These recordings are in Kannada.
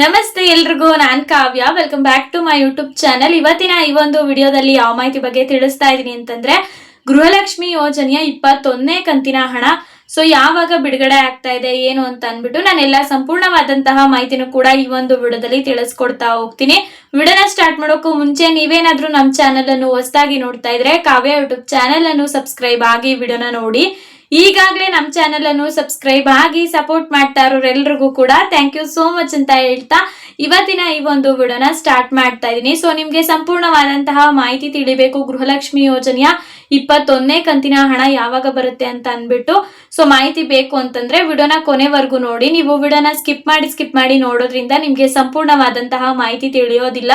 ನಮಸ್ತೆ ಎಲ್ರಿಗೂ, ನಾನ್ Kavya. Welcome back to my YouTube channel ಇವತ್ತಿನ ಈ ಒಂದು ವಿಡಿಯೋದಲ್ಲಿ ಯಾವ ಮಾಹಿತಿ ಬಗ್ಗೆ ತಿಳಿಸ್ತಾ ಇದ್ದೀನಿ ಅಂತಂದ್ರೆ, ಗೃಹಲಕ್ಷ್ಮಿ ಯೋಜನೆಯ ಇಪ್ಪತ್ತೊಂದನೇ ಕಂತಿನ ಹಣ. ಸೊ ಯಾವಾಗ ಬಿಡುಗಡೆ ಆಗ್ತಾ ಇದೆ, ಏನು ಅಂತ ಅನ್ಬಿಟ್ಟು ನಾನೆಲ್ಲ ಸಂಪೂರ್ಣವಾದಂತಹ ಮಾಹಿತಿನೂ ಕೂಡ ಈ ಒಂದು ವಿಡಿಯೋದಲ್ಲಿ ತಿಳಿಸ್ಕೊಡ್ತಾ ಹೋಗ್ತೀನಿ. ವಿಡಿಯೋನ ಸ್ಟಾರ್ಟ್ ಮಾಡೋಕ್ಕೂ ಮುಂಚೆ ನೀವೇನಾದ್ರೂ ನಮ್ಮ ಚಾನಲ್ ಅನ್ನು ಹೊಸದಾಗಿ ನೋಡ್ತಾ ಇದ್ರೆ, ಕಾವ್ಯ ಯೂಟ್ಯೂಬ್ ಚಾನಲ್ ಅನ್ನು ಸಬ್ಸ್ಕ್ರೈಬ್ ಆಗಿ ವಿಡಿಯೋನ ನೋಡಿ. ಈಗಾಗಲೇ ನಮ್ಮ ಚಾನೆಲ್ ಅನ್ನು ಸಬ್ಸ್ಕ್ರೈಬ್ ಆಗಿ ಸಪೋರ್ಟ್ ಮಾಡ್ತಾ ಇರೋರೆಲ್ರಿಗೂ ಕೂಡ ಥ್ಯಾಂಕ್ ಯು ಸೋ ಮಚ್ ಅಂತ ಹೇಳ್ತಾ ಇವತ್ತಿನ ಈ ಒಂದು ವಿಡಿಯೋನ ಸ್ಟಾರ್ಟ್ ಮಾಡ್ತಾ ಇದ್ದೀನಿ. ಸೊ ನಿಮ್ಗೆ ಸಂಪೂರ್ಣವಾದಂತಹ ಮಾಹಿತಿ ತಿಳಿಬೇಕು. ಗೃಹಲಕ್ಷ್ಮಿ ಯೋಜನೆಯ ಇಪ್ಪತ್ತೊಂದನೇ ಕಂತಿನ ಹಣ ಯಾವಾಗ ಬರುತ್ತೆ ಅಂತ ಅಂದ್ಬಿಟ್ಟು. ಸೊ ಮಾಹಿತಿ ಬೇಕು ಅಂತಂದ್ರೆ ವಿಡಿಯೋನ ಕೊನೆವರೆಗೂ ನೋಡಿ. ನೀವು ವಿಡಿಯೋನ ಸ್ಕಿಪ್ ಮಾಡಿ ಸ್ಕಿಪ್ ಮಾಡಿ ನೋಡೋದ್ರಿಂದ ನಿಮ್ಗೆ ಸಂಪೂರ್ಣವಾದಂತಹ ಮಾಹಿತಿ ತಿಳಿಯೋದಿಲ್ಲ.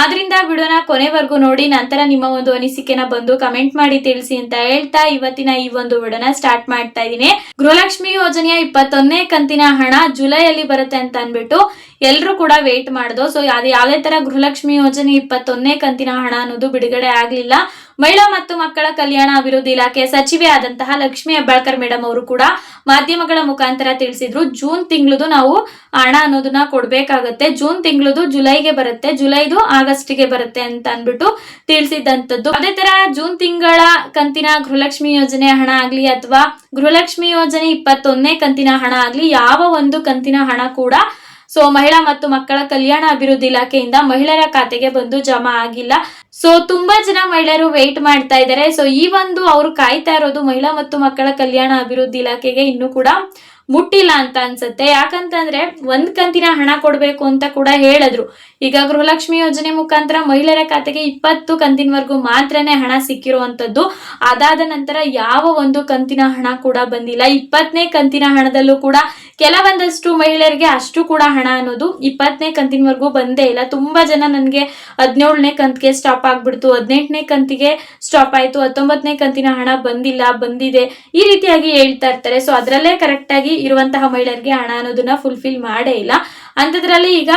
ಆದ್ರಿಂದ ವಿಡಿಯೋನ ಕೊನೆವರೆಗೂ ನೋಡಿ, ನಂತರ ನಿಮ್ಮ ಒಂದು ಅನಿಸಿಕೆನ ಬಂದು ಕಮೆಂಟ್ ಮಾಡಿ ತಿಳಿಸಿ ಅಂತ ಹೇಳ್ತಾ ಇವತ್ತಿನ ಈ ಒಂದು ವಿಡಿಯೋನ ಸ್ಟಾರ್ಟ್ ಮಾಡ್ತಾ ಇದ್ದೀನಿ. ಗೃಹಲಕ್ಷ್ಮಿ ಯೋಜನೆಯ ಇಪ್ಪತ್ತೊಂದನೇ ಕಂತಿನ ಹಣ ಜುಲೈಯಲ್ಲಿ ಬರುತ್ತೆ ಅಂತ ಅನ್ಬಿಟ್ಟು ಎಲ್ಲರೂ ಕೂಡ ವೇಟ್ ಮಾಡ್ದು. ಸೊ ಅದು ಯಾವುದೇ ತರ ಗೃಹಲಕ್ಷ್ಮಿ ಯೋಜನೆ ಇಪ್ಪತ್ತೊಂದನೇ ಕಂತಿನ ಹಣ ಅನ್ನೋದು ಬಿಡುಗಡೆ ಆಗ್ಲಿಲ್ಲ. ಮಹಿಳಾ ಮತ್ತು ಮಕ್ಕಳ ಕಲ್ಯಾಣ ಅಭಿವೃದ್ಧಿ ಇಲಾಖೆ ಸಚಿವೆ ಆದಂತಹ ಲಕ್ಷ್ಮಿ ಹೆಬ್ಬಾಳ್ಕರ್ ಮೇಡಮ್ ಅವರು ಕೂಡ ಮಾಧ್ಯಮಗಳ ಮುಖಾಂತರ ತಿಳಿಸಿದ್ರು. ಜೂನ್ ತಿಂಗಳದು ನಾವು ಹಣ ಅನ್ನೋದನ್ನ ಕೊಡ್ಬೇಕಾಗತ್ತೆ. ಜೂನ್ ತಿಂಗಳದು ಜುಲೈಗೆ ಬರುತ್ತೆ. ಜುಲೈದು ಆಗಸ್ಟ್ಗೆ ಬರುತ್ತೆ ಅಂತ ಅಂದ್ಬಿಟ್ಟು ತಿಳಿಸಿದಂತದ್ದು ಅದೇ ತರ ಜೂನ್ ತಿಂಗಳ ಕಂತಿನ ಗೃಹಲಕ್ಷ್ಮಿ ಯೋಜನೆ ಹಣ ಆಗ್ಲಿ ಅಥವಾ ಗೃಹಲಕ್ಷ್ಮಿ ಯೋಜನೆ ಇಪ್ಪತ್ತೊಂದನೇ ಕಂತಿನ ಹಣ ಆಗ್ಲಿ ಯಾವ ಒಂದು ಕಂತಿನ ಹಣ ಕೂಡ ಸೊ ಮಹಿಳಾ ಮತ್ತು ಮಕ್ಕಳ ಕಲ್ಯಾಣ ಅಭಿವೃದ್ಧಿ ಇಲಾಖೆಯಿಂದ ಮಹಿಳೆಯರ ಖಾತೆಗೆ ಬಂದು ಜಮಾ ಆಗಿಲ್ಲ. ಸೊ ತುಂಬಾ ಜನ ಮಹಿಳೆಯರು ವೇಟ್ ಮಾಡ್ತಾ ಇದ್ದಾರೆ. ಸೊ ಈ ಒಂದು ಅವರು ಕಾಯ್ತಾ ಇರೋದು ಮಹಿಳಾ ಮತ್ತು ಮಕ್ಕಳ ಕಲ್ಯಾಣ ಅಭಿವೃದ್ಧಿ ಇಲಾಖೆಗೆ ಇನ್ನೂ ಕೂಡ ಮುಟ್ಟಿಲ್ಲ ಅಂತ ಅನ್ಸುತ್ತೆ. ಯಾಕಂತಂದ್ರೆ ಒಂದ್ ಕಂತಿನ ಹಣ ಕೊಡ್ಬೇಕು ಅಂತ ಕೂಡ ಹೇಳಿದ್ರು. ಈಗ ಗೃಹಲಕ್ಷ್ಮಿ ಯೋಜನೆ ಮುಖಾಂತರ ಮಹಿಳೆಯರ ಖಾತೆಗೆ ಇಪ್ಪತ್ತು ಕಂತಿನವರೆಗೂ ಮಾತ್ರನೇ ಹಣ ಸಿಕ್ಕಿರುವಂತದ್ದು. ಅದಾದ ನಂತರ ಯಾವ ಒಂದು ಕಂತಿನ ಹಣ ಕೂಡ ಬಂದಿಲ್ಲ. ಇಪ್ಪತ್ತನೇ ಕಂತಿನ ಹಣದಲ್ಲೂ ಕೂಡ ಕೆಲವೊಂದಷ್ಟು ಮಹಿಳೆಯರಿಗೆ ಅಷ್ಟು ಕೂಡ ಹಣ ಅನ್ನೋದು ಇಪ್ಪತ್ತನೇ ಕಂತಿನವರೆಗೂ ಬಂದೇ ಇಲ್ಲ. ತುಂಬಾ ಜನ ನನಗೆ ಹದಿನೇಳನೇ ಕಂತಿಗೆ ಸ್ಟಾಪ್ ಆಗ್ಬಿಡ್ತು, ಹದಿನೆಂಟನೇ ಕಂತಿಗೆ ಸ್ಟಾಪ್ ಆಯ್ತು, ಹತ್ತೊಂಬತ್ತನೇ ಕಂತಿನ ಹಣ ಬಂದಿಲ್ಲ, ಬಂದಿದೆ ಈ ರೀತಿಯಾಗಿ ಹೇಳ್ತಾ ಇರ್ತಾರೆ. ಸೊ ಅದರಲ್ಲೇ ಕರೆಕ್ಟ್ ಆಗಿ ಇರುವಂತಹ ಮಹಿಳೆಯರಿಗೆ ಹಣ ಅನ್ನೋದನ್ನ ಫುಲ್ಫಿಲ್ ಮಾಡೇ ಇಲ್ಲ. ಅಂಥದ್ರಲ್ಲಿ ಈಗ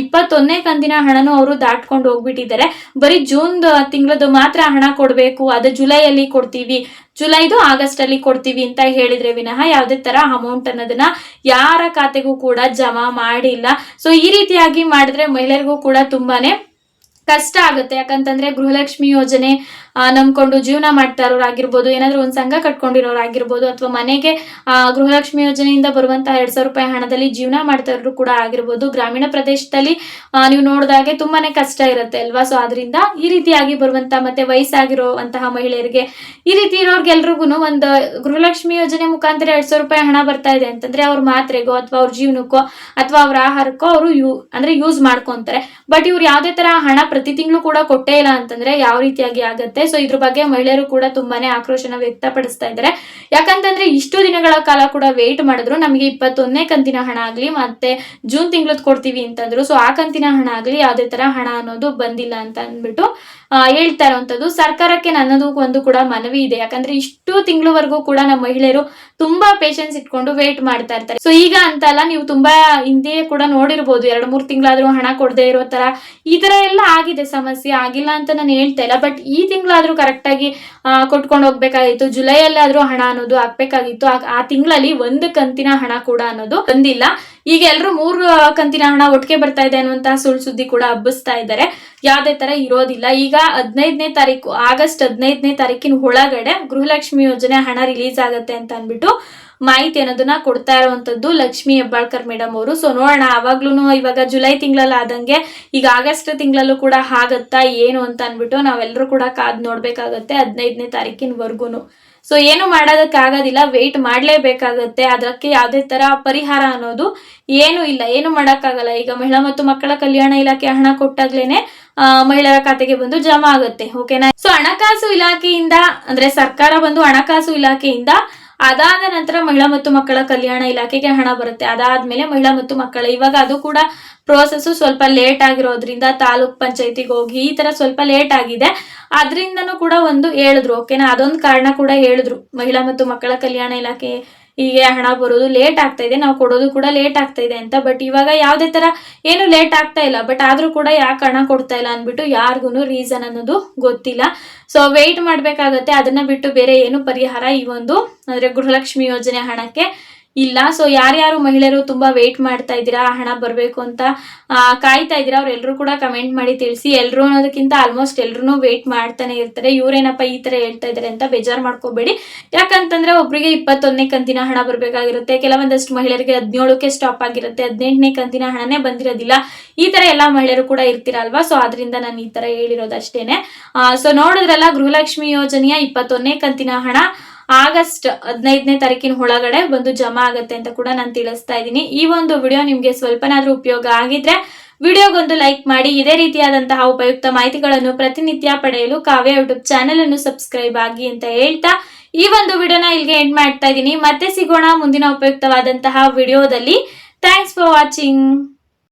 ಇಪ್ಪತ್ತೊಂದನೇ ಕಂತಿನ ಹಣನೂ ಅವರು ದಾಟ್ಕೊಂಡು ಹೋಗ್ಬಿಟ್ಟಿದ್ದಾರೆ. ಬರೀ ಜೂನ್ ತಿಂಗಳದ್ದು ಮಾತ್ರ ಹಣ ಕೊಡಬೇಕು, ಅದು ಜುಲೈಯಲ್ಲಿ ಕೊಡ್ತೀವಿ, ಜುಲೈದು ಆಗಸ್ಟ್ ಅಲ್ಲಿ ಕೊಡ್ತೀವಿ ಅಂತ ಹೇಳಿದ್ರೆ ವಿನಃ ಯಾವುದೇ ತರ ಅಮೌಂಟ್ ಅನ್ನೋದನ್ನ ಯಾರ ಖಾತೆಗೂ ಕೂಡ ಜಮಾ ಮಾಡಿಲ್ಲ. ಸೊ ಈ ರೀತಿಯಾಗಿ ಮಾಡಿದ್ರೆ ಮಹಿಳೆಯರಿಗೂ ಕೂಡ ತುಂಬಾನೇ ಕಷ್ಟ ಆಗುತ್ತೆ. ಯಾಕಂತಂದ್ರೆ ಗೃಹಲಕ್ಷ್ಮಿ ಯೋಜನೆ ನಂಬ್ಕೊಂಡು ಜೀವನ ಮಾಡ್ತಾ ಇರೋರಾಗಿರ್ಬೋದು, ಏನಾದ್ರೂ ಒಂದು ಸಂಘ ಕಟ್ಕೊಂಡಿರೋರಾಗಿರ್ಬೋದು ಅಥವಾ ಮನೆಗೆ ಗೃಹಲಕ್ಷ್ಮಿ ಯೋಜನೆಯಿಂದ ಬರುವಂತಹ ಎರಡ್ ಸಾವಿರ ರೂಪಾಯಿ ಹಣದಲ್ಲಿ ಜೀವನ ಮಾಡ್ತಾ ಇರೋರು ಕೂಡ ಆಗಿರ್ಬೋದು. ಗ್ರಾಮೀಣ ಪ್ರದೇಶದಲ್ಲಿ ನೀವು ನೋಡಿದಾಗೆ ತುಂಬಾನೇ ಕಷ್ಟ ಇರುತ್ತೆ ಅಲ್ವಾ? ಸೊ ಅದರಿಂದ ಈ ರೀತಿಯಾಗಿ ಬರುವಂತ ಮತ್ತೆ ವಯಸ್ಸಾಗಿರುವಂತಹ ಮಹಿಳೆಯರಿಗೆ ಈ ರೀತಿ ಇರೋರ್ಗೆಲ್ರಿಗೂ ಒಂದು ಗೃಹಲಕ್ಷ್ಮಿ ಯೋಜನೆ ಮುಖಾಂತರ ಎರಡ್ ಸಾವಿರ ರೂಪಾಯಿ ಹಣ ಬರ್ತಾ ಇದೆ ಅಂತಂದ್ರೆ ಅವ್ರ ಮಾತ್ರೆಗೋ ಅಥವಾ ಅವ್ರ ಜೀವನಕ್ಕೋ ಅಥವಾ ಅವ್ರ ಆಹಾರಕ್ಕೋ ಅವರು ಯೂ, ಅಂದ್ರೆ ಯೂಸ್ ಮಾಡ್ಕೊಂತಾರೆ. ಬಟ್ ಇವ್ರು ಯಾವ್ದೇ ತರ ಹಣ ಪ್ರತಿ ತಿಂಗಳು ಕೂಡ ಕೊಟ್ಟೇ ಇಲ್ಲ ಅಂತಂದ್ರೆ ಯಾವ ರೀತಿಯಾಗಿ ಆಗತ್ತೆ? ಸೊ ಇದ್ರ ಬಗ್ಗೆ ಮಹಿಳೆಯರು ಕೂಡ ತುಂಬಾನೇ ಆಕ್ರೋಶನ ವ್ಯಕ್ತಪಡಿಸ್ತಾ ಇದ್ದಾರೆ. ಯಾಕಂತಂದ್ರೆ, ಇಷ್ಟು ದಿನಗಳ ಕಾಲ ಕೂಡ ವೇಟ್ ಮಾಡಿದ್ರು. ನಮಗೆ ಇಪ್ಪತ್ತೊಂದನೇ ಕಂತಿನ ಹಣ ಆಗ್ಲಿ ಮತ್ತೆ ಜೂನ್ ತಿಂಗಳದ್ ಕೊಡ್ತೀವಿ ಅಂತಂದ್ರು. ಸೊ ಆ ಕಂತಿನ ಹಣ ಆಗ್ಲಿ ಯಾವ್ದೇ ತರ ಹಣ ಅನ್ನೋದು ಬಂದಿಲ್ಲ ಅಂತ ಅಂದ್ಬಿಟ್ಟು ಹೇಳ್ತಾ ಇರುವಂತದ್ದು ಸರ್ಕಾರಕ್ಕೆ ನನ್ನದು ಒಂದು ಕೂಡ ಮನವಿ ಇದೆ. ಯಾಕಂದ್ರೆ ಇಷ್ಟು ತಿಂಗಳವರೆಗೂ ಕೂಡ ನಮ್ಮ ಮಹಿಳೆಯರು ತುಂಬಾ ಪೇಷನ್ಸ್ ಇಟ್ಕೊಂಡು ವೇಟ್ ಮಾಡ್ತಾ ಇರ್ತಾರೆ. ಸೊ ಈಗ ಅಂತ ಅಲ್ಲ, ನೀವು ತುಂಬಾ ಹಿಂದೆ ಕೂಡ ನೋಡಿರ್ಬೋದು, ಎರಡು ಮೂರು ತಿಂಗಳಾದ್ರೂ ಹಣ ಕೊಡದೆ ಇರೋ ತರ. ಈ ತರ ಎಲ್ಲ ಆಗಿದೆ, ಸಮಸ್ಯೆ ಆಗಿಲ್ಲ ಅಂತ ನಾನು ಹೇಳ್ತಾ ಇಲ್ಲ. ಬಟ್ ಈ ತಿಂಗಳಾದ್ರೂ ಕರೆಕ್ಟ್ ಆಗಿ ಕೊಟ್ಕೊಂಡು ಹೋಗ್ಬೇಕಾಗಿತ್ತು. ಜುಲೈಯಲ್ಲಾದ್ರೂ ಹಣ ಅನ್ನೋದು ಹಾಕ್ಬೇಕಾಗಿತ್ತು ಆ ತಿಂಗಳಲ್ಲಿ ಒಂದು ಕಂತಿನ ಹಣ ಕೂಡ ಅನ್ನೋದು ಬಂದಿಲ್ಲ. ಈಗ ಎಲ್ಲರೂ ಮೂರು ಕಂತಿನ ಹಣ ಒಟ್ಟಿಗೆ ಬರ್ತಾ ಇದೆ ಅನ್ನುವಂತಹ ಸುಳ್ಳು ಸುದ್ದಿ ಕೂಡ ಹಬ್ಬಿಸ್ತಾ ಇದ್ದಾರೆ. ಯಾವ್ದೇ ತರ ಇರೋದಿಲ್ಲ. ಈಗ ಹದಿನೈದನೇ ತಾರೀಕು, ಆಗಸ್ಟ್ ಹದಿನೈದನೇ ತಾರೀಕಿನ ಒಳಗಡೆ ಗೃಹಲಕ್ಷ್ಮಿ ಯೋಜನೆ ಹಣ ರಿಲೀಸ್ ಆಗತ್ತೆ ಅಂತ ಅನ್ಬಿಟ್ಟು ಮಾಹಿತಿ ಅನ್ನೋದನ್ನ ಕೊಡ್ತಾ ಇರುವಂತದ್ದು ಲಕ್ಷ್ಮಿ ಹೆಬ್ಬಾಳ್ಕರ್ ಮೇಡಮ್ ಅವರು. ಸೊ ನೋಡೋಣ. ಅವಾಗ್ಲೂ ಇವಾಗ ಜುಲೈ ತಿಂಗಳಲ್ಲಿ ಆದಂಗೆ ಈಗ ಆಗಸ್ಟ್ ತಿಂಗಳಲ್ಲೂ ಕೂಡ ಆಗತ್ತಾ, ಏನು ಅಂತ ಅನ್ಬಿಟ್ಟು ನಾವೆಲ್ಲರೂ ಕೂಡ ಕಾದ್ ನೋಡ್ಬೇಕಾಗತ್ತೆ ಹದಿನೈದನೇ ತಾರೀಕಿನವರೆಗೂ ಸೊ ಏನು ಮಾಡೋದಕ್ಕಾಗೋದಿಲ್ಲ ವೆಯ್ಟ್ ಮಾಡಲೇಬೇಕಾಗತ್ತೆ. ಅದಕ್ಕೆ ಯಾವುದೇ ತರ ಪರಿಹಾರ ಅನ್ನೋದು ಏನೂ ಇಲ್ಲ. ಏನು ಮಾಡೋಕ್ಕಾಗಲ್ಲ. ಈಗ ಮಹಿಳಾ ಮತ್ತು ಮಕ್ಕಳ ಕಲ್ಯಾಣ ಇಲಾಖೆ ಹಣ ಕೊಟ್ಟಾಗ್ಲೇನೆ ಮಹಿಳೆಯರ ಖಾತೆಗೆ ಬಂದು ಜಮಾ ಆಗುತ್ತೆ. ಓಕೆನಾ ಸೊ ಹಣಕಾಸು ಇಲಾಖೆಯಿಂದ, ಅಂದ್ರೆ ಸರ್ಕಾರ ಬಂದು ಹಣಕಾಸು ಇಲಾಖೆಯಿಂದ ಅದಾದ ನಂತರ ಮಹಿಳಾ ಮತ್ತು ಮಕ್ಕಳ ಕಲ್ಯಾಣ ಇಲಾಖೆಗೆ ಹಣ ಬರುತ್ತೆ. ಅದಾದ್ಮೇಲೆ ಮಹಿಳಾ ಮತ್ತು ಮಕ್ಕಳ ಇವಾಗ ಅದು ಕೂಡ ಪ್ರೋಸೆಸ್ ಸ್ವಲ್ಪ ಲೇಟ್ ಆಗಿರೋದ್ರಿಂದ ತಾಲೂಕ್ ಪಂಚಾಯತಿಗೆ ಹೋಗಿ ಈ ತರ ಸ್ವಲ್ಪ ಲೇಟ್ ಆಗಿದೆ. ಅದರಿಂದನೂ ಕೂಡ ಒಂದು ಹೇಳಿದ್ರು ಓಕೆನಾ ಅದೊಂದು ಕಾರಣ ಕೂಡ ಹೇಳಿದ್ರು ಮಹಿಳಾ ಮತ್ತು ಮಕ್ಕಳ ಕಲ್ಯಾಣ ಇಲಾಖೆ ಹೀಗೆ ಹಣ ಬರೋದು ಲೇಟ್ ಆಗ್ತಾ ಇದೆ, ನಾವು ಕೊಡೋದು ಕೂಡ ಲೇಟ್ ಆಗ್ತಾ ಇದೆ ಅಂತ. ಬಟ್ ಇವಾಗ ಯಾವುದೇ ತರ ಏನು ಲೇಟ್ ಆಗ್ತಾ ಇಲ್ಲ. ಬಟ್ ಆದ್ರೂ ಕೂಡ ಯಾಕೆ ಹಣ ಕೊಡ್ತಾ ಇಲ್ಲ ಅಂದ್ಬಿಟ್ಟು ಯಾರಿಗೂ ರೀಸನ್ ಅನ್ನೋದು ಗೊತ್ತಿಲ್ಲ. ಸೊ ವೆಯ್ಟ್ ಮಾಡ್ಬೇಕಾಗತ್ತೆ. ಅದನ್ನ ಬಿಟ್ಟು ಬೇರೆ ಏನು ಪರಿಹಾರ ಈ ಒಂದು, ಅಂದ್ರೆ ಗೃಹಲಕ್ಷ್ಮಿ ಯೋಜನೆ ಹಣಕ್ಕೆ ಇಲ್ಲ ಸೊ ಯಾರ್ಯಾರು ಮಹಿಳೆಯರು ತುಂಬಾ ವೇಟ್ ಮಾಡ್ತಾ ಇದ್ದೀರಾ ಹಣ ಬರಬೇಕು ಅಂತ ಕಾಯ್ತಾ ಇದ್ದೀರಾ ಅವ್ರೆಲ್ಲರೂ ಕೂಡ ಕಮೆಂಟ್ ಮಾಡಿ ತಿಳಿಸಿ ಎಲ್ಲರೂ ಅನ್ನೋದಕ್ಕಿಂತ ಆಲ್ಮೋಸ್ಟ್ ಎಲ್ಲರೂ ವೇಟ್ ಮಾಡ್ತಾನೆ ಇರ್ತಾರೆ, ಇವ್ರೇನಪ್ಪ ಈ ತರ ಹೇಳ್ತಾ ಇದ್ದಾರೆ ಅಂತ ಬೇಜಾರು ಮಾಡ್ಕೋಬೇಡಿ. ಯಾಕಂತಂದ್ರೆ ಒಬ್ರಿಗೆ ಇಪ್ಪತ್ತೊಂದನೇ ಕಂತಿನ ಹಣ ಬರಬೇಕಾಗಿರುತ್ತೆ, ಕೆಲವೊಂದಷ್ಟು ಮಹಿಳೆಯರಿಗೆ ಹದಿನೇಳಕ್ಕೆ ಸ್ಟಾಪ್ ಆಗಿರುತ್ತೆ, ಹದಿನೆಂಟನೇ ಕಂತಿನ ಹಣನೇ ಬಂದಿರೋದಿಲ್ಲ, ಈ ತರ ಎಲ್ಲಾ ಮಹಿಳೆಯರು ಕೂಡ ಇರ್ತೀರಲ್ವಾ ಸೊ ಅದರಿಂದ ನಾನು ಈ ತರ ಹೇಳಿರೋದು ಅಷ್ಟೇನೆ ಸೊ ನೋಡಿದ್ರಲ್ಲ ಗೃಹಲಕ್ಷ್ಮಿ ಯೋಜನೆಯ ಇಪ್ಪತ್ತೊಂದನೇ ಕಂತಿನ ಹಣ ಆಗಸ್ಟ್ ಹದಿನೈದನೇ ತಾರೀಕಿನ ಒಳಗಡೆ ಬಂದು ಜಮಾ ಆಗುತ್ತೆ ಅಂತ ಕೂಡ ನಾನು ತಿಳಿಸ್ತಾ ಇದ್ದೀನಿ. ಈ ಒಂದು ವಿಡಿಯೋ ನಿಮಗೆ ಸ್ವಲ್ಪನಾದ್ರೂ ಉಪಯೋಗ ಆಗಿದ್ರೆ ವಿಡಿಯೋಗೊಂದು ಲೈಕ್ ಮಾಡಿ. ಇದೇ ರೀತಿಯಾದಂತಹ ಉಪಯುಕ್ತ ಮಾಹಿತಿಗಳನ್ನು ಪ್ರತಿನಿತ್ಯ ಪಡೆಯಲು ಕಾವ್ಯ ಯೂಟ್ಯೂಬ್ ಚಾನೆಲ್ ಅನ್ನು ಸಬ್ಸ್ಕ್ರೈಬ್ ಆಗಿ ಅಂತ ಹೇಳ್ತಾ ಈ ಒಂದು ವಿಡಿಯೋನ ಇಲ್ಲಿಗೆ ಎಂಡ್ ಮಾಡ್ತಾ ಇದ್ದೀನಿ. ಮತ್ತೆ ಸಿಗೋಣ ಮುಂದಿನ ಉಪಯುಕ್ತವಾದಂತಹ ವಿಡಿಯೋದಲ್ಲಿ. Thanks for watching